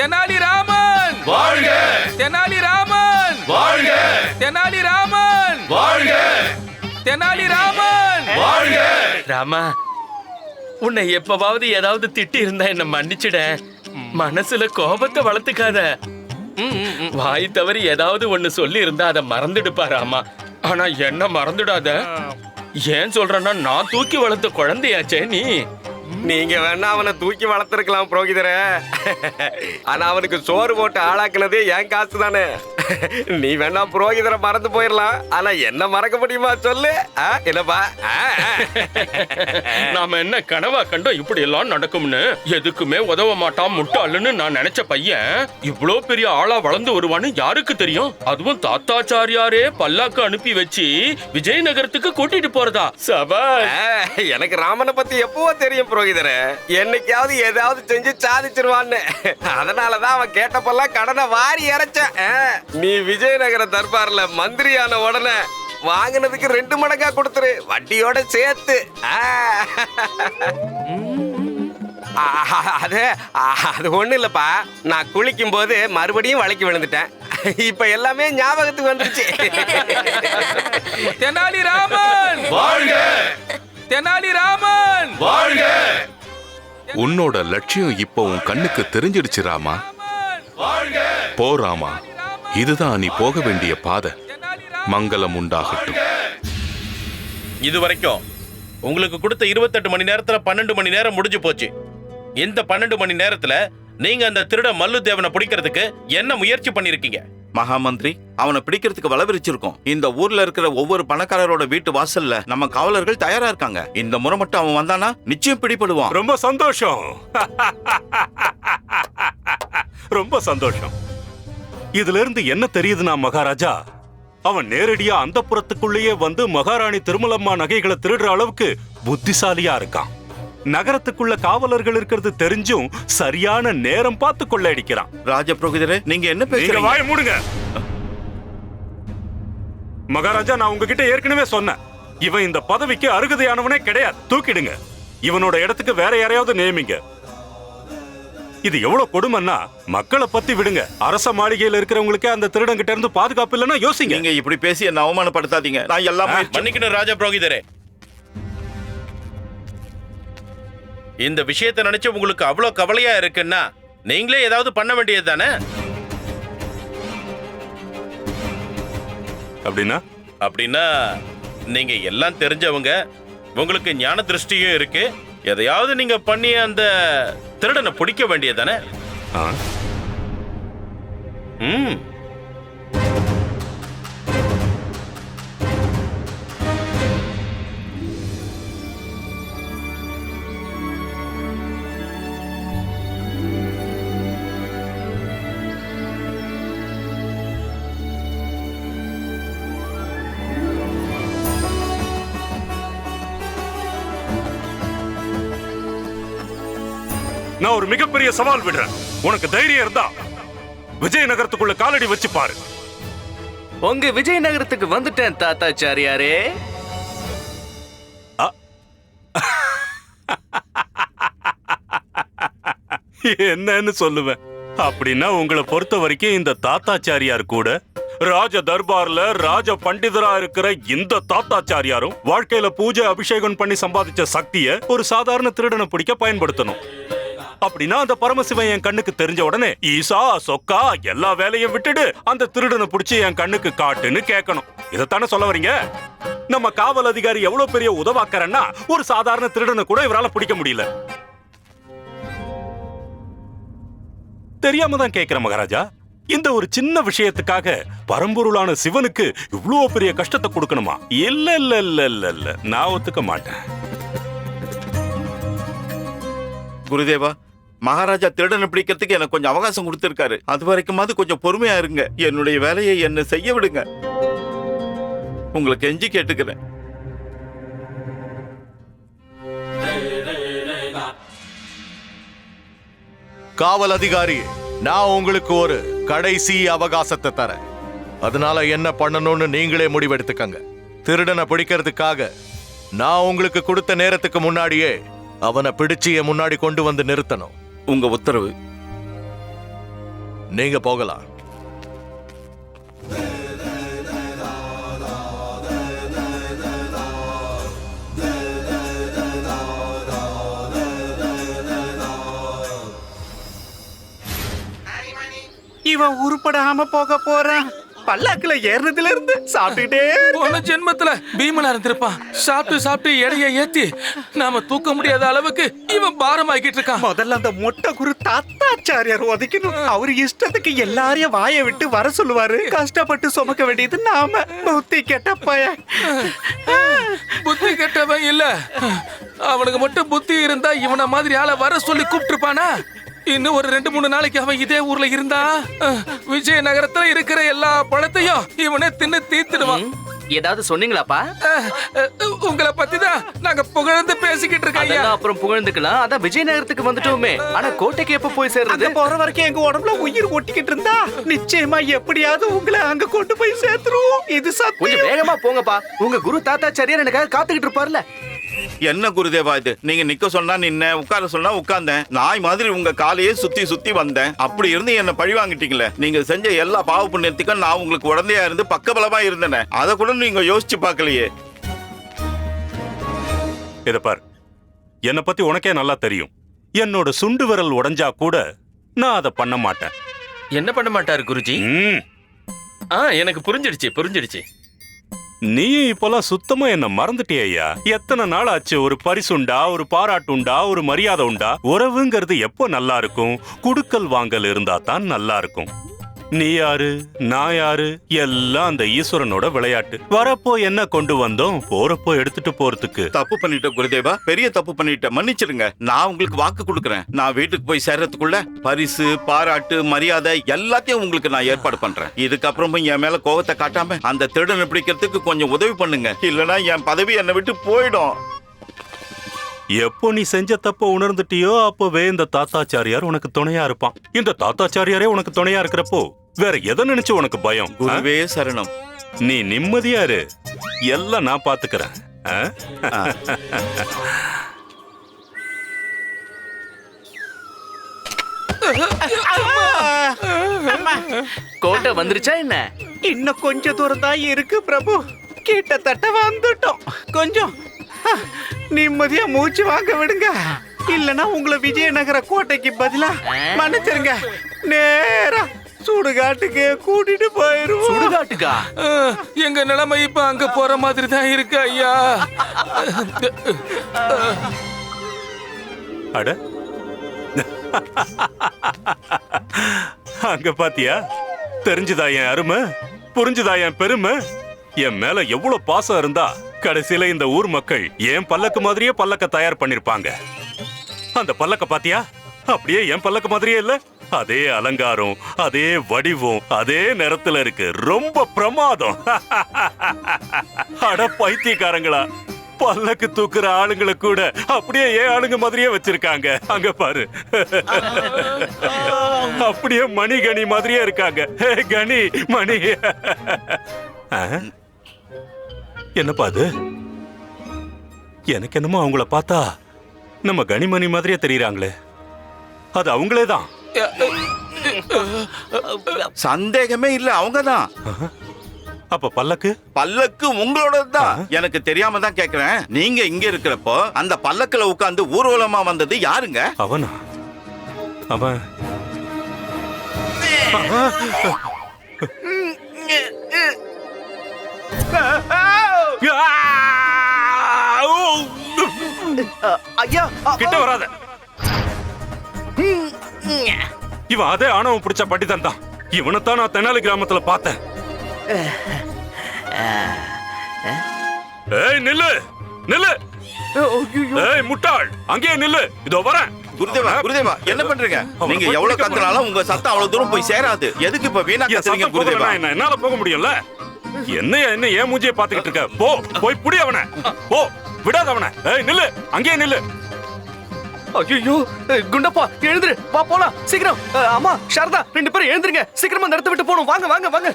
தெனாலிராமன் வாழ்க! தெனாலிராமன் வாழ்க! தெனாலிராமன் வாழ்க! தெனாலிராமன் வாழ்க! ராமா உன்னை எப்பவாவது ஏதாவது திட்டி இருந்தா என்ன மன்னிச்சிட. மனசுல கோபத்தை வளர்த்துக்காத. வாய் தவறி ஏதாவது ஒண்ணு சொல்லி இருந்தா அதை மறந்துடுப்பா ராமா. ஆனா என்ன மறந்துடாத? ஏன் சொல்றேன்னா நான் தூக்கி வளர்த்த குழந்தையாச்சே நீ. நீங்க வேணா அவனை தூக்கி வளர்த்திருக்கலாம் புரோகிதரே. ஆனா அவனுக்கு சோறு போட்டு ஆளாக்குனதே என் காசு தானே. நீ வேணா புரோகிதரை மறந்து போயிடலாம். ஆனா என்ன மறக்க முடியுமா சொல்லு? என்னப்பா. நாம என்ன கனவா கண்டோம் இப்படி எல்லாம் நடக்கும்னு? எதுக்குமே உதவ மாட்டான் முட்டாளுன்னு நான் நினைச்ச பையன். இவ்ளோ பெரிய ஆளா வளர்ந்து வருவான்னு யாருக்கு தெரியும்? அதுவும் தாத்தாச்சாரியாரே பல்லாக்கு அனுப்பி வச்சு விஜயநகரத்துக்கு கூட்டிட்டு போறதா? சபா எனக்கு ராமனை பத்தி எப்பவோ தெரியும் புரோகிதரே என்னைக்காவது ஏதாவது செஞ்சு சாதிச்சிருவான்னு. அதனாலதான் அவன் கேட்டப்பெல்லாம் கடனை வாரி இறைச்சேன். நீ விஜயநகர தர்பார்ல மந்திரியான உடனே வாங்கினதுக்கு ரெண்டு மடங்கா கொடுத்துரு வட்டியோட சேர்த்து. அது அது ஒண்ணு இல்லப்பா. நான் குளிக்கும் போது மறுபடியும் வளைக்கி விழுந்துட்டேன். இப்ப எல்லாமே ஞாபகத்துக்கு வந்துருச்சு. தெனாலிராமன் வாழ்க! தெனாலிராமன் வாழ்க உன்னோட லட்சியம் இப்போ உன் கண்ணுக்கு தெரிஞ்சிடுச்சு ராமா. போ ராமா. இதுதான் நீ போக வேண்டிய பாதை. மங்களம் உண்டாகட்டும். இது வரைக்கும் உங்களுக்கு கொடுத்த இருபத்தெட்டு மணி நேரத்துல பன்னெண்டு மணி நேரம் முடிஞ்சு போச்சு. இந்த பன்னெண்டு மணி நேரத்துல நீங்க அந்த திருட மல்லு தேவனை பிடிக்கிறதுக்கு என்ன முயற்சி பண்ணிருக்கீங்க? மகாமந்திரி அவனை பிடிக்கிறதுக்கு வளவிரிச்சிருக்கோம். இந்த ஊர்ல இருக்கிற ஒவ்வொரு பணக்காரரோட வீட்டு வாசல்ல நம்ம காவலர்கள் தயாரா இருக்காங்க. இந்த முறை மட்டும் அவன் வந்தானா நிச்சயம் பிடிபடுவான். ரொம்ப சந்தோஷம். ரொம்ப சந்தோஷம். இதுல இருந்து என்ன தெரியுதுன்னா மகாராஜா? அவன் நேரடியா அந்த புறத்துக்குள்ளேயே வந்து மகாராணி திருமலம்மா நகைகளை திருடுற அளவுக்கு புத்திசாலியா இருக்கான். நகரத்துக்குள்ள காவலர்கள் இருக்கிறது தெரிஞ்சும் சரியான நேரம் பார்த்து கொள்ளையடிக்கிறான். ராஜபுரோகிதரே நீங்க என்ன நீங்க பேசுறீங்க வாய மூடுங்க. மகாராஜா நான் உங்ககிட்ட ஏற்கனவே சொன்னேன். இவன் இந்த பதவிக்கு அருகதையானவனே கிடையாது. தூக்கிடுங்க. இவனோட இடத்துக்கு வேற யாரையாவது நியமிங்க. இது எவ்வளவு கொடுமைன்னா மக்களை பத்தி விடுங்க. அரச மாளிகையில இருக்கிறவங்களுக்கே அந்த திருடங்கிட்ட இருந்து பாதுகாப்பு இல்லைன்னா யோசிங்க. நீங்க இப்படி பேசி என்ன அவமானப்படுத்தாதீங்க. நான் எல்லாம் மன்னிக்கணும் ராஜா புரோகிதரே இந்த விஷயத்தை நினைச்சு உங்களுக்கு அவ்வளவு கவலையா இருக்குன்னா நீங்களே ஏதாவது பண்ண வேண்டியது தானே? அப்படின்னா? அப்படின்னா நீங்க எல்லாம் தெரிஞ்சவங்க உங்களுக்கு ஞான திருஷ்டியும் இருக்கு. எதையாவது நீங்க பண்ணி அந்த திருடனை பிடிக்க வேண்டியது தானே? ஆ, ம். ஒரு மிகப்பெரிய சவால் விடுறேன் உனக்கு தைரியம் இருந்தா விஜயநகரத்துக்குள்ள காலடி வச்சு பாரு. உங்க விஜயநகரத்துக்கு வந்துட்டேன் தாத்தாச்சாரியாரே. என்னன்னு சொல்லுவேன். அப்படின்னா உங்களை பொறுத்த வரைக்கும் இந்த தாத்தாச்சாரியார் கூட ராஜ தர்பார்ல ராஜ பண்டிதரா இருக்கிற இந்த தாத்தாச்சாரியாரும் வாழ்க்கையில பூஜை அபிஷேகம் பண்ணி சம்பாதிச்ச சக்திய ஒரு சாதாரண திருடனை பிடிக்க பயன்படுத்தணும். அப்படின்னா அந்த பரமசிவன் என் கண்ணுக்கு தெரிஞ்ச உடனே ஈசா சொக்கா எல்லா வேலையும் விட்டுடு. அந்த திருடனை பிடிச்சி என் கண்ணுக்கு காட்டுன்னு கேட்கணும். இதைத்தானே சொல்ல வரீங்க? நம்ம காவல் அதிகாரி எவ்வளவு பெரிய உதவாக்கறன்னா ஒரு சாதாரண திருடனை கூட இவரால பிடிக்க முடியல. தெரியாம தான் கேட்கிறேன் மகாராஜா. இந்த ஒரு சின்ன விஷயத்துக்காக பரம்பொருளான சிவனுக்கு இவ்வளோ பெரிய கஷ்டத்தை கொடுக்கணுமா? இல்ல இல்ல இல்ல இல்ல இல்ல. நான் ஒத்துக்க மாட்டேன். குருதேவா மகாராஜா திருடனை பிடிக்கிறதுக்கு எனக்கு கொஞ்சம் அவகாசம் கொடுத்திருக்காரு. அது வரைக்குமாவது கொஞ்சம் பொறுமையா இருங்க. என்னுடைய வேலையை என்ன செய்ய விடுங்க. உங்களுக்கு எஞ்சி கேட்டுக்கிறேன். காவல் அதிகாரி நான் உங்களுக்கு ஒரு கடைசி அவகாசத்தை தரேன். அதனால என்ன பண்ணணும்னு நீங்களே முடிவெடுத்துக்கங்க. திருடனை பிடிக்கிறதுக்காக நான் உங்களுக்கு கொடுத்த நேரத்துக்கு முன்னாடியே அவனை பிடிச்சு என் முன்னாடி கொண்டு வந்து நிறுத்தணும். உங்க உத்தரவு. நீங்க போகலாம். இவன் உருப்படாம போக போறான். பல்லாக்குல ஏறுனதுல இருந்து சாப்பிட்டுட்டே போன ஜென்மத்துல பீமனா இருந்திருப்பான் சாப்பிட்டு சாப்பிட்டு எடைய ஏத்தி நாம தூக்க முடியாத அளவுக்கு இவன் பாரமாக்கிட்டு இருக்கான். முதல்ல அந்த மொட்டை குரு தாத்தாச்சாரியார் உதைக்கணும். அவரு இஷ்டத்துக்கு எல்லாரையும் வாயை விட்டு வர சொல்லுவாரு. கஷ்டப்பட்டு சுமக்க வேண்டியது நாம. புத்தி கெட்ட புத்தி கெட்டவன் இல்ல. அவனுக்கு மட்டும் புத்தி இருந்தா இவன மாதிரி ஆளை வர சொல்லி கூப்பிட்டுருப்பானா? இன்னும் ஒரு ரெண்டு மூணு நாளைக்கு அவன் இதே ஊர்ல இருந்தா விஜயநகரத்துல இருக்கிற எல்லா பழத்தையும் இவனே தின்னு தீர்த்துடுவான். ஏதாவது சொன்னீங்களாப்பா? உங்களை பத்தி தான் நாங்க புகழ்ந்து பேசிக்கிட்டு இருக்கோம் அப்புறம் புகழ்ந்துக்கலாம். அதான் விஜயநகரத்துக்கு வந்துட்டோமே. ஆனா கோட்டைக்கு எப்ப போய் சேர்றது? போற வரைக்கும் எங்க உடம்புல உயிர் ஒட்டிக்கிட்டு இருந்தா நிச்சயமா எப்படியாவது உங்களை அங்க கொண்டு போய் சேர்த்துருவோம். இது கொஞ்சம் சத்தியம். வேகமா போங்கப்பா. உங்க குரு தாத்தாச்சாரியார் எனக்காக காத்துக்கிட்டு இருப்பார்ல. என்ன குருதேவா இது? நீங்க நிக்க சொன்னா நின்ன உட்கார சொன்னா உட்கார்ந்தேன் நாய் மாதிரி உங்க காலையே சுத்தி சுத்தி வந்தேன். அப்படி இருந்து என்ன பழி வாங்கிட்டீங்களே. நீங்க செஞ்ச எல்லா பாவ புண்ணியத்துக்கும் நான் உங்களுக்கு உடந்தையா இருந்து பக்கபலமா இருந்தேனே. அதை கூட நீங்க யோசிச்சு பார்க்கலையே. இத பார். என்னை பத்தி உனக்கே நல்லா தெரியும். என்னோட சுண்டு விரல் உடைஞ்சா கூட நான் அதை பண்ண மாட்டேன். என்ன பண்ண மாட்டாரு குருஜி? ம், ஆ எனக்கு புரிஞ்சிடுச்சு புரிஞ்சிடுச்சு. நீயும் இப்பெல்லாம் சுத்தமா என்ன மறந்துட்டியே ஐயா எத்தனை நாள் ஆச்சு ஒரு பரிசுண்டா ஒரு பாராட்டுண்டா ஒரு மரியாதை உண்டா உறவுங்கிறது எப்போ நல்லா இருக்கும்? குடுக்கல் வாங்கல் இருந்தா தான் நல்லா இருக்கும். நீ யாரு? நான் யாரு? எல்லாம் அந்த ஈஸ்வரனோட விளையாட்டு. வரப்போ என்ன கொண்டு வந்தோம்? போறப்போ எடுத்துட்டு போறதுக்கு. தப்பு பண்ணிட்டேன் குருதேவா. பெரிய தப்பு பண்ணிட்டேன் மன்னிச்சிடுங்க. நான் உங்களுக்கு வாக்கு கொடுக்குறேன். நான் வீட்டுக்கு போய் சேர்றதுக்குள்ள பரிசு பாராட்டு மரியாதை எல்லாத்தையும் உங்களுக்கு நான் ஏற்பாடு பண்றேன். இதுக்கப்புறமும் என் மேல கோவத்தை காட்டாம அந்த திருடனை பிடிக்கிறதுக்கு கொஞ்சம் உதவி பண்ணுங்க. இல்லனா என் பதவி என்னை விட்டு போயிடும். எப்போ நீ செஞ்ச தப்ப உணர்ந்துட்டியோ அப்பவே இந்த தாத்தாச்சாரியார் உனக்கு துணையா இருப்பான். இந்த தாத்தாச்சாரியாரே உனக்கு துணையா இருக்கிறப்போ வேற எதை நினைச்சு உனக்கு பயம்? குருவே சரணம். நீ நிம்மதியா இரு. எல்லாம் நான் பாத்துக்கிறேன். ஆ? கோட்டை வந்துருச்சா என்ன? இன்னும் கொஞ்ச தூரம் தான் இருக்கு பிரபு. கிட்டத்தட்ட வந்துட்டோம். கொஞ்சம். நிம்மதியா மூச்சு வாங்க விடுங்க. இல்லனா உங்களை விஜயநகர கோட்டைக்கு பதிலா மன்னிச்சிருங்க. நேரா. சுடுகாட்டுக்கு கூட்டிட்டு போயிருவோம். சுடுகாட்டுக்கா? எங்க நிலைமை இப்ப அங்க போற மாதிரி தான் இருக்கு ஐயா. அட. அங்க பாத்தியா? தெரிஞ்சுதா என் அருமை? புரிஞ்சுதா என் பெருமை? என் மேல எவ்வளவு பாசம் இருந்தா கடைசியில இந்த ஊர் மக்கள் என் பல்லக்கு மாதிரியே பல்லக்க தயார் பண்ணிருப்பாங்க. அந்த பல்லக்க பாத்தியா? அப்படியே என் பல்லக்கு மாதிரியே இல்ல? அதே அலங்காரம் அதே வடிவம் அதே நிறத்துல இருக்கு. ரொம்ப பிரமாதம். அட பைத்தியக்காரங்களா. பல்லக்கு தூக்குற ஆளுங்களை கூட அப்படியே ஏன் ஆளுங்க மாதிரியே வச்சிருக்காங்க. அங்க பாரு. அப்படியே மணி கணி மாதிரியே இருக்காங்க. கனி கணி மணி என்னப்பா அது? எனக்கு என்னமோ அவங்கள பார்த்தா நம்ம கனிமணி மாதிரியே தெரியுறாங்களே. அது அவங்களே தான். சந்தேகமே இல்ல அவங்கதான். அப்ப பல்லக்கு? பல்லக்கு உங்களோட தான் எனக்கு தெரியாம தான் கேக்குறேன். நீங்க இங்க இருக்கிறப்போ அந்த பல்லக்குல உட்கார்ந்து ஊர்வலமா வந்தது யாருங்க? அவனா? அவன். ஐயா கிட்ட வராத. இவன் அதே ஆணவம் பிடிச்ச பண்டிதன் தான். இவனைத்தான் நான் தெனாலி கிராமத்துல பார்த்தேன். ஏய் நில்லு. நில்லு. ஏய் முட்டாள். அங்கேயே நில்லு. இதோ வரேன். குருதேவா குருதேவா என்ன பண்றீங்க? நீங்க போய் எவ்வளவு கத்துனாலும் உங்க சத்தம் அவ்வளவு தூரம் போய் சேராது. எதுக்கு இப்ப வீணா கத்துறீங்க குருதேவா? என்ன? என்னால போக முடியும்ல? என்னைய என்ன ஏன் மூஞ்சியை பாத்துக்கிட்டு இருக்க? போ போய் புடி அவனை. போ விடாத அவனை. ஏய் நில்லு. அங்கேயே நில்லு. ஐயோ குண்டப்பா எழுந்துரு. வா போலாம். சீக்கிரம். அம்மா சாரதா ரெண்டு பேரும் எழுந்துருங்க. சீக்கிரமா இந்த இடத்த விட்டு போகணும். வாங்க வாங்க வாங்க.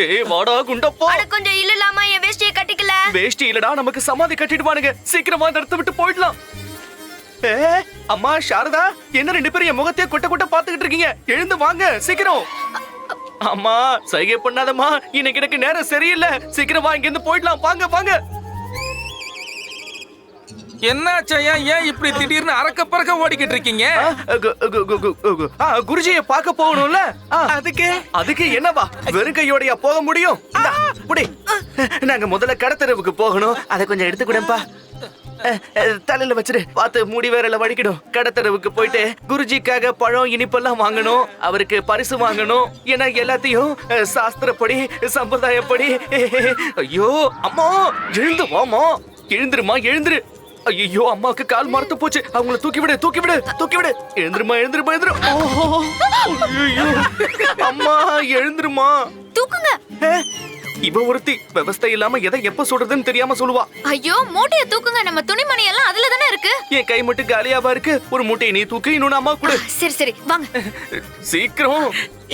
டேய் வாடா குண்டப்பா. கொஞ்சம் இல்லலாமா? என் வேஷ்டியை கட்டிக்கல. வேஷ்டி இல்லடா நமக்கு சமாதி கட்டிடுவானுங்க. சீக்கிரமா இந்த இடத்த விட்டு போயிடலாம். ஏ அம்மா சாரதா என்ன ரெண்டு பேரும் என் முகத்தையே கொட்ட கொட்ட பாத்துக்கிட்டு இருக்கீங்க? எழுந்து வாங்க சீக்கிரம். அம்மா சைகை பண்ணாதம்மா. இன்னைக்கு எனக்கு நேரம் சரியில்லை. சீக்கிரம் வா இங்க இருந்து போயிடலாம். வாங்க வாங்க. என்னாச்சையா ஏன் இப்படி திடீர்னு அறக்க பறக்க ஓடிக்கிட்டு இருக்கீங்க? ஆ, கு- கு- கு- கு- கு- ஆ, குருஜியை பார்க்க போகணும்ல? அதுக்கு? அதுக்கு என்னவா? வெறும் கையோடயா போக முடியும்? புடி நாங்க முதல்ல கடத்தரவுக்கு போகணும். அதை கொஞ்சம் எடுத்துக்கூடப்பா தலையில வச்சிரு. பார்த்து மூடி வேறல வடிக்கணும். கடத்தரவுக்கு போயிட்டு குருஜிக்காக பழம் இனிப்பெல்லாம் வாங்கணும். அவருக்கு பரிசு வாங்கணும். ஏன்னா எல்லாத்தையும் சாஸ்திரப்படி சம்பிரதாயப்படி. ஐயோ அம்மா எழுந்து வாமா எழுந்துருமா எழுந்துரு. ஐயோ அம்மாவுக்கு கால் மரத்து போச்சு. அவங்கள தூக்கி விடு தூக்கி விடு தூக்கி விடு. எழுந்துருமா எழுந்துருமா எழுந்துரு ஐயோ அம்மா எழுந்துருமா. தூக்குங்க. இவ ஒருத்தி விவஸ்தை இல்லாம எதை எப்ப சொல்றதுன்னு தெரியாம சொல்லுவா. ஐயோ மூட்டைய தூக்குங்க. நம்ம துணிமணி எல்லாம் அதுல தானே இருக்கு? என் கை மட்டும் காலியாவா இருக்கு? ஒரு மூட்டையை நீ தூக்கு இன்னொன்னு அம்மா கொடு. சரி சரி வாங்க. சீக்கிரம்.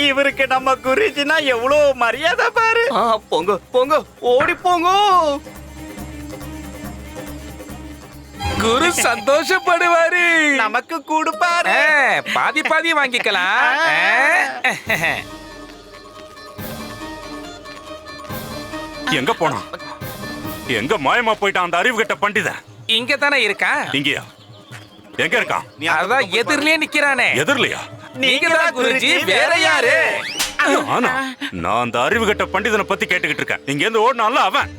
இவருக்கு நம்ம குருஜினா எவ்வளவு மரியாதை பாரு. போங்க போங்க ஓடி போங்க. குரு சந்தோஷப்படுவாரு. நமக்கு கொடுப்பாரு. பாதி பாதி வாங்கிக்கலாம். எங்க போனான் எங்க மாயமா போயிட்டான் அந்த அறிவு கெட்ட பண்டிதன் இங்க தானே இருக்கான் இங்கயா? எங்க இருக்கான்? அதான் எதிரிலே நிக்கிறானே. எதிர்லையா? நீங்க தான் குருஜி வேற யாரு? ஆனா நான் அந்த அறிவு கெட்ட பண்டிதனை பத்தி கேட்டுக்கிட்டு இருக்கேன். இங்க இருந்து ஓடினான்ல அவன்.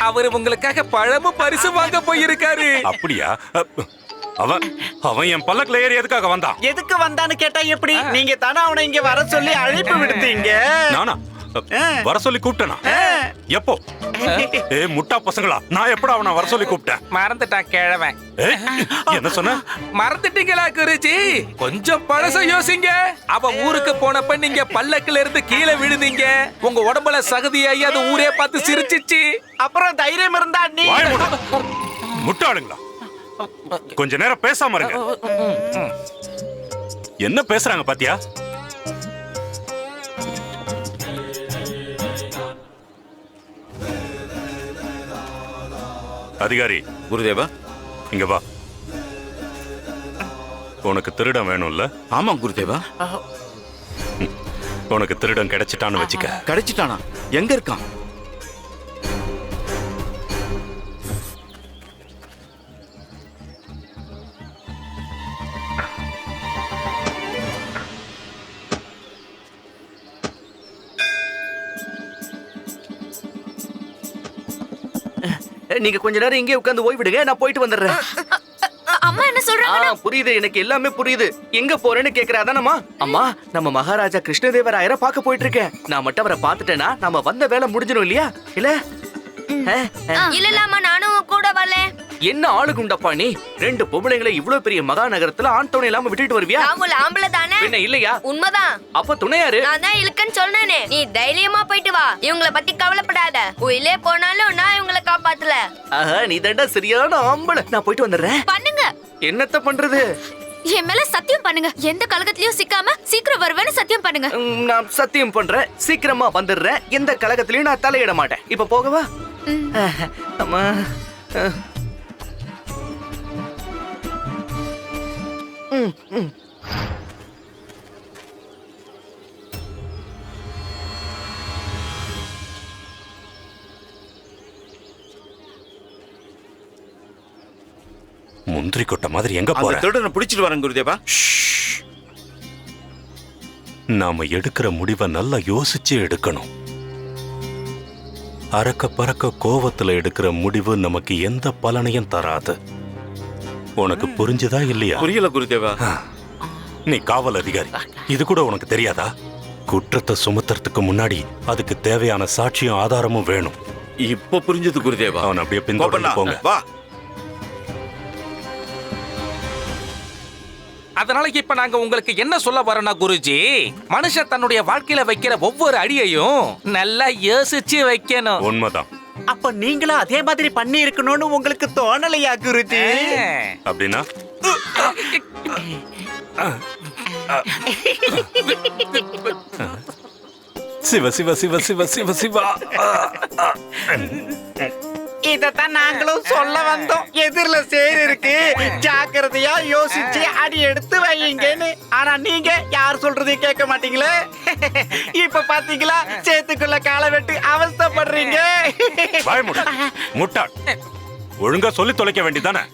அவர் உங்களுக்காக பழமும் பரிசு வாங்க போயிருக்காரு. அப்படியா? அப், அவன் அவன் என் பல்லக்குல ஏறி எதுக்காக வந்தான்? எதுக்கு வந்தான்னு கேட்டா எப்படி? நீங்க தானே அவனை இங்க வர சொல்லி அழைப்பு விடுத்தீங்க. நானா? வர சொல்லி கூப்பிட்டேனா? எப்போ? ஏ முட்டா பசங்களா நான் எப்படா அவனை வர சொல்லி கூப்பிட்டேன்? மறந்துட்டான் கிழவன். என்ன சொன்ன? மறந்துட்டீங்களா குருஜி? கொஞ்சம் பழச யோசிங்க. அவ ஊருக்கு போனப்ப நீங்க பல்லக்குல இருந்து கீழே விழுந்தீங்க. உங்க உடம்புல சகதியாகி அது ஊரே பார்த்து சிரிச்சிச்சு. அப்புறம் தைரியம் இருந்தா நீ. முட்டாளுங்களா? கொஞ்ச நேரம் பேசாம இருங்க. என்ன பேசுறாங்க பாத்தியா? அதிகாரி. குருதேவா? இங்க வா. உனக்கு திருடன் வேணும்ல? ஆமா குருதேவா. உனக்கு திருடன் கிடைச்சிட்டான்னு வச்சுக்க. கிடைச்சிட்டானா? எங்க இருக்கான்? நீங்க கொஞ்ச நேரம் இங்கே உட்கார்ந்து ஓய்விடுங்க நான் போயிட்டு வந்துடுறேன். அம்மா என்ன சொல்றாங்க? புரியுது எனக்கு எல்லாமே புரியுது. எங்க போறேன்னு கேக்குற அதானம்மா? அம்மா நம்ம மகாராஜா கிருஷ்ணதேவராயரை பார்க்க போயிட்டு இருக்கேன் நான் மட்டும் அவரை பார்த்துட்டேன்னா நம்ம வந்த வேலை முடிஞ்சிடும் இல்லையா? இல்ல. இல்ல நானும் கூட வரல. என்ன ஆளு குண்டப்பா நீ? ரெண்டு பொம்பளைங்களை இவ்வளவு பெரிய மகா நகரத்துல ஆண் துணை இல்லாம விட்டுட்டு வருவியா? ராகுல் ஆம்பளை தானே? என்ன இல்லையா? உண்மைதான். அப்ப துணையாரு நான் தான் இழுக்கன்னு சொன்னேனே. நீ தைரியமா போயிட்டு வா. இவங்கள பத்தி கவலைப்படாத. உயிலே போனாலும் நான் இவங்கள காப்பாத்தல. ஆஹா நீ தண்டா சரியான ஆம்பளை. நான் போயிட்டு வந்துடுறேன். பண்ணுங்க. என்னத்த பண்றது? என் மேல சத்தியம் பண்ணுங்க. எந்த கலகத்திலயும் சிக்காம சீக்கிரம் வருவேன்னு சத்தியம் பண்ணுங்க. நான் சத்தியம் பண்றேன். சீக்கிரமா வந்துடுறேன். எந்த கழகத்திலயும் நான் தலையிட மாட்டேன். இப்ப போகவா? அம்மா. முந்திரி கொட்டை மாதிரி எங்க அந்த போற? திருடனை பிடிச்சிட்டு வரேன் குருதேவா. நாம எடுக்கிற முடிவை நல்லா யோசிச்சு எடுக்கணும். அறக்க பறக்க கோவத்துல எடுக்கிற முடிவு நமக்கு எந்த பலனையும் தராது. உனக்கு புரிஞ்சுதா இல்லையா? புரியல குருதேவா. நீ காவல் அதிகாரி. இது கூட உனக்கு தெரியாதா? குற்றத்தை சுமத்துறதுக்கு முன்னாடி அதுக்கு தேவையான சாட்சியும் ஆதாரமும் வேணும். இப்ப புரிஞ்சது குருதேவா. அவன் அப்படியே பின்தொடர்ந்து போங்க. வா. அதனால இப்ப நாங்க உங்களுக்கு என்ன சொல்ல வரோம்னா குருஜி மனுஷன் தன்னுடைய வாழ்க்கையில வைக்கிற ஒவ்வொரு அடியையும் நல்லா யோசிச்சு வைக்கணும். உண்மைதான். அப்ப நீங்களும் அதே மாதிரி பண்ணி இருக்கணும்னு உங்களுக்கு தோணலையா குருஜி? அப்படின்னா? சிவ சிவ சிவ சிவ சிவ சிவா. இதத்தான் நாங்களும் சொல்ல வந்தோம். எதிரில சேர் இருக்கு. ஜாக்கிரதையா யோசிச்சு அடி எடுத்து வையுங்கன்னு. ஆனா நீங்க யார் சொல்றதையும் கேட்க மாட்டீங்களே? இப்ப பாத்தீங்களா? சேத்துக்குள்ள காலை வெட்டு அவஸ்தைப்படுறீங்க. வாய் முட்டா முட்டாள். ஒழுங்கா சொல்லி தொலைக்க வேண்டியதானே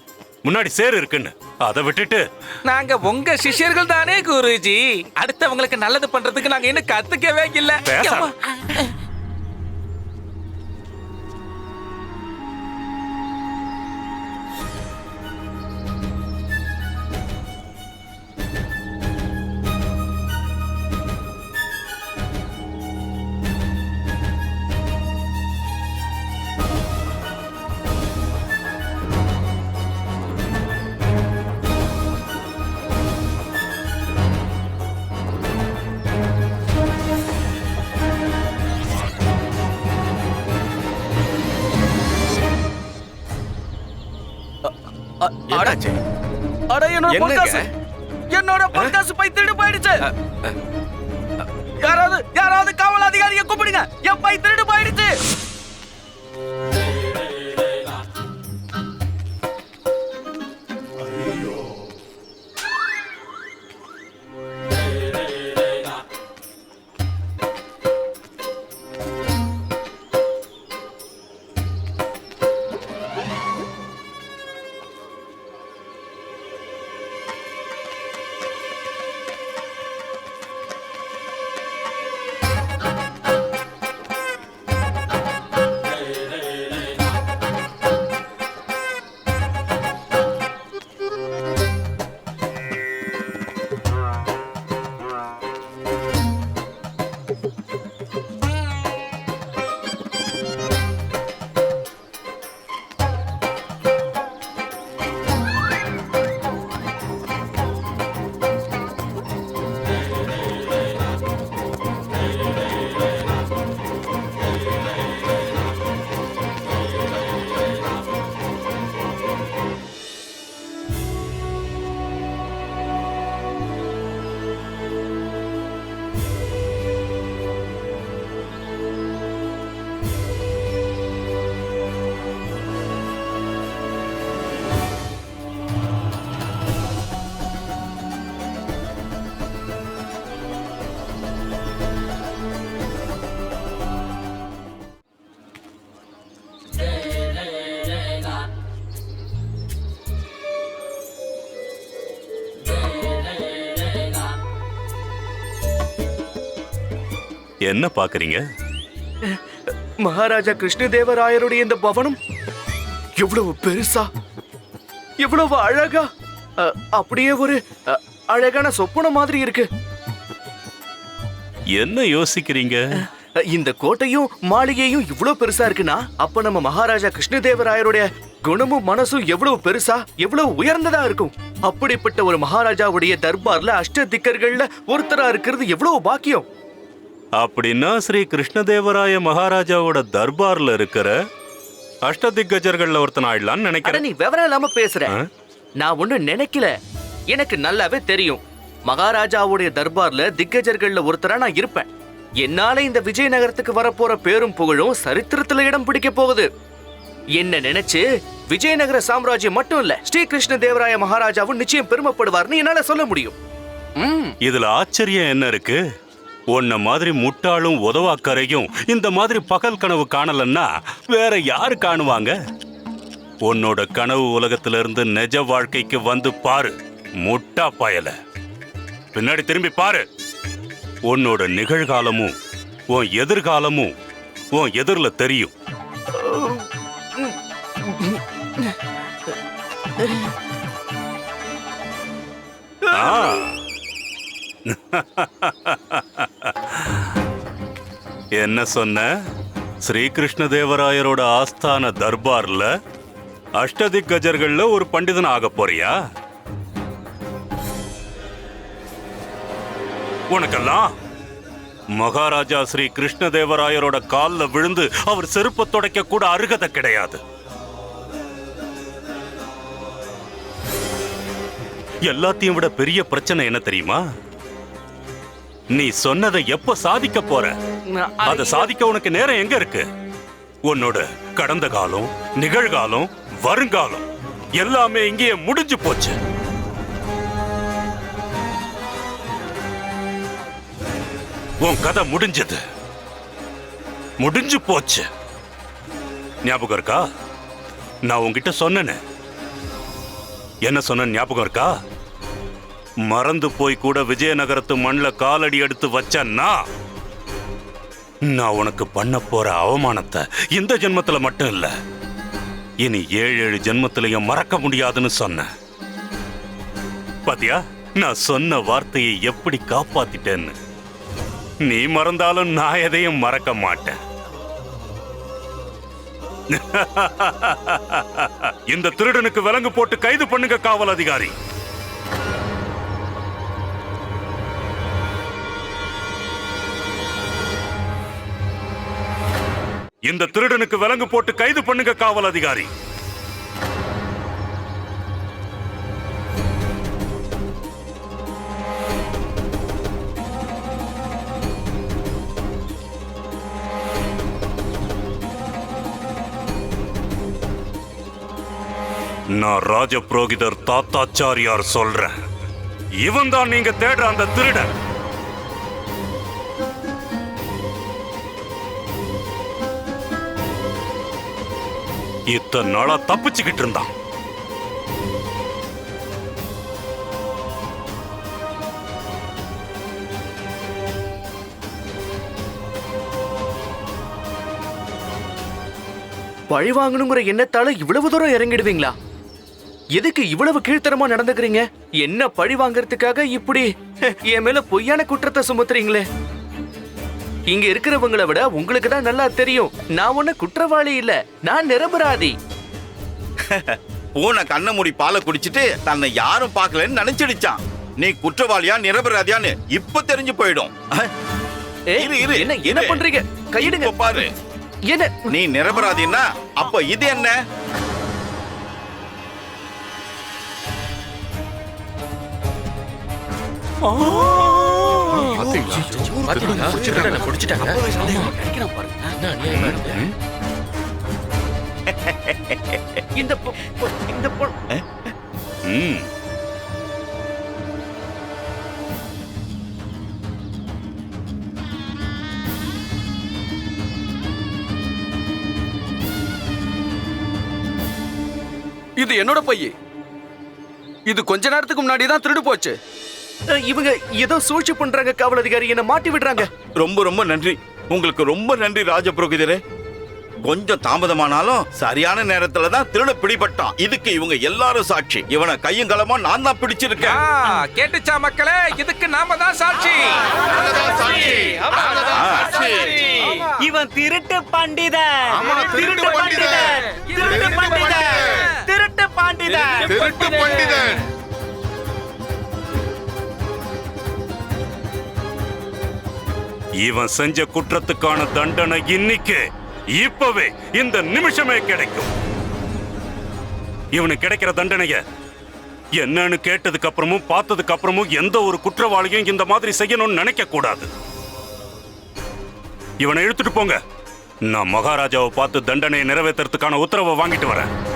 முன்னாடி சேர் இருக்குன்னு. அதை விட்டுட்டு. நாங்க உங்க சிஷ்யர்கள் தானே குருஜி. அடுத்தவங்களுக்கு நல்லது பண்றதுக்கு நாங்க இன்னும் கத்துக்கவே இல்ல. என்னாச்சு? அட என்னோட? பொற்காசு. என்னோட பொற்காசு பை திருடு போயிடுச்சு யாராவது யாராவது காவல் அதிகாரியை கூப்பிடுங்க. என் பை திருடு போயிடுச்சு. என்ன பாக்குறீங்க மகாராஜா கிருஷ்ணதேவராயருடைய இந்த பவனம் எவ்வளவு பெருசா எவ்வளவு அழகா அப்படியே ஒரு அழகான சொப்பன மாதிரி இருக்கு. என்ன யோசிக்கிறீங்க? இந்த கோட்டையும் மாளிகையும் இவ்வளவு பெருசா இருக்குன்னா அப்ப நம்ம மகாராஜா கிருஷ்ணதேவராயருடைய குணமும் மனசும் எவ்வளவு பெருசா எவ்வளவு உயர்ந்ததா இருக்கும்? அப்படிப்பட்ட ஒரு மகாராஜாவுடைய தர்பார்ல அஷ்ட திக்கர்கள்ல ஒருத்தரா இருக்கிறது எவ்வளவு பாக்கியம்? அப்படின்னா ஸ்ரீ கிருஷ்ணதேவராய மகாராஜாவோட தர்பார்ல இருக்கிற அஷ்டதிக்கஜர்கள்ல ஒருத்தன் ஆயிடலாம்னு நினைக்கிறேன். நீ விவரம் இல்லாம பேசுற? நான் ஒண்ணு நினைக்கல. எனக்கு நல்லாவே தெரியும். மகாராஜாவுடைய தர்பார்ல திக்கஜர்கள்ல ஒருத்தரா நான் இருப்பேன். என்னால இந்த விஜயநகரத்துக்கு வரப்போற பேரும் புகழும் சரித்திரத்துல இடம் பிடிக்க போகுது. என்ன நினைச்சு விஜயநகர சாம்ராஜ்யம் மட்டும் இல்ல ஸ்ரீகிருஷ்ண தேவராய மகாராஜாவும் நிச்சயம் பெருமைப்படுவார்னு என்னால சொல்ல முடியும். ம். இதுல ஆச்சரியம் என்ன இருக்கு? உன்ன மாதிரி முட்டாளும் உதவாக்கரையும் இந்த மாதிரி பகல் கனவு காணலன்னா வேற யாரு காணுவாங்க? உன்னோட கனவு உலகத்துல இருந்து நிஜ வாழ்க்கைக்கு வந்து பாரு முட்டா பயல. பின்னாடி திரும்பி பாரு. உன்னோட நிகழ்காலமும் உன் எதிர்காலமும் உன் எதிரில் தெரியும். ஆ. என்ன சொன்ன? ஸ்ரீகிருஷ்ண தேவராயரோட ஆஸ்தான தர்பார்ல அஷ்டதிக்கஜர்கள்ல ஒரு பண்டிதன் ஆக போறியா? உனக்கெல்லாம் மகாராஜா ஸ்ரீ கிருஷ்ணதேவராயரோட கால்ல விழுந்து அவர் செருப்ப துடைக்க கூட அருகதை கிடையாது. எல்லாத்தையும் விட பெரிய பிரச்சனை என்ன தெரியுமா? நீ சொன்னதை எப்ப சாதிக்க போற? அதை சாதிக்க உனக்கு நேரம் எங்க இருக்கு? உன்னோட கடந்த காலம் நிகழ்காலம் வருங்காலம் எல்லாமே இங்கேயே முடிஞ்சு போச்சு. உன் கதை முடிஞ்சது. முடிஞ்சு போச்சு. ஞாபகம் இருக்கா? நான் உங்ககிட்ட சொன்னேன்னு என்ன சொன்ன ஞாபகம் இருக்கா? மறந்து போய் கூட விஜயநகரத்து மண்ணில் காலடி எடுத்து வச்சேன்னா நான் உனக்கு பண்ண போற அவமானத்தை இந்த ஜென்மத்துல மட்டும் இல்ல. இனி ஏழு ஏழு ஜென்மத்திலையும் மறக்க முடியாதுன்னு சொன்னேன் பாத்தியா? நான் சொன்ன வார்த்தையை எப்படி காப்பாத்திட்டேன்னு. நீ மறந்தாலும் நான் எதையும் மறக்க மாட்டேன். இந்த திருடனுக்கு விலங்கு போட்டு கைது பண்ணுங்க காவல் அதிகாரி. இந்த திருடனுக்கு விலங்கு போட்டு கைது பண்ணுங்க காவல் அதிகாரி. நான் ராஜ புரோகிதர் தாத்தாச்சாரியார் சொல்றேன். இவன் தான் நீங்க தேடுற அந்த திருடன். இத்தனை நாளா தப்பிச்சுக்கிட்டு இருந்தான். பழி வாங்கணுங்கிற எண்ணத்தால இவ்வளவு தூரம் இறங்கிடுவீங்களா? எதுக்கு இவ்வளவு கீழ்த்தரமா நடந்துக்கிறீங்க? என்ன பழி வாங்குறதுக்காக இப்படி என் மேல பொய்யான குற்றத்தை சுமத்துறீங்களே? இங்க இருக்கிறவங்கள விட உங்களுக்கு தான் நல்லா தெரியும். நான் ஒண்ணு குற்றவாளி இல்ல. நான் நிரபராதி. பூனை கண்ணை மூடி பாலை குடிச்சிட்டு தன்னை யாரும் பார்க்கலன்னு நினைச்சிடுச்சான். நீ குற்றவாளியா நிரபராதியான்னு இப்ப தெரிஞ்சு போயிடும். அஹ், ஏய், இரு, இரு, என்ன என்ன. பண்றீங்க? கையிடுங்க. பாரு. என்ன? நீ நிரபராதின்னா அப்ப இது என்ன? பாத்தீங்களா இந்த இந்த ம். இது என்னோட பைய. இது கொஞ்ச நேரத்துக்கு முன்னாடி தான் திருடு போச்சு. இவங்க ஏதோ சூழ்ச்சி பண்றாங்க காவல் அதிகாரி. என்ன மாட்டி விடுறாங்க. ரொம்ப ரொம்ப நன்றி. உங்களுக்கு ரொம்ப நன்றி ராஜபுரோகிதரே. கொஞ்சம் தாமதமானாலும் சரியான நேரத்துல தான் திருட பிடிபட்டான். இதுக்கு இவங்க எல்லாரும் சாட்சி. இவனை கையும் களமா நான் தான் பிடிச்சிருக்கேன். கேட்டுச்சா மக்களே? இதுக்கு நாம தான் சாட்சி. இவன் திருட்டு பண்டிதன் திருட்டு பண்டிதன் திருட்டு பண்டிதன் திருட்டு பண்டிதன் திருட்டு பண்டிதன் இவன் செஞ்ச குற்றத்துக்கான தண்டனை இன்னைக்கு இப்பவே இந்த நிமிஷமே கிடைக்கும். இவனுக்கு கிடைக்கிற தண்டனைய என்னன்னு கேட்டதுக்கு அப்புறமும் பார்த்ததுக்கு அப்புறமும் எந்த ஒரு குற்றவாளியும் இந்த மாதிரி செய்யணும்னு நினைக்க கூடாது இவனை இழுத்துட்டு போங்க. நான் மகாராஜாவை பார்த்து தண்டனையை நிறைவேற்றுறதுக்கான உத்தரவை வாங்கிட்டு வரேன்.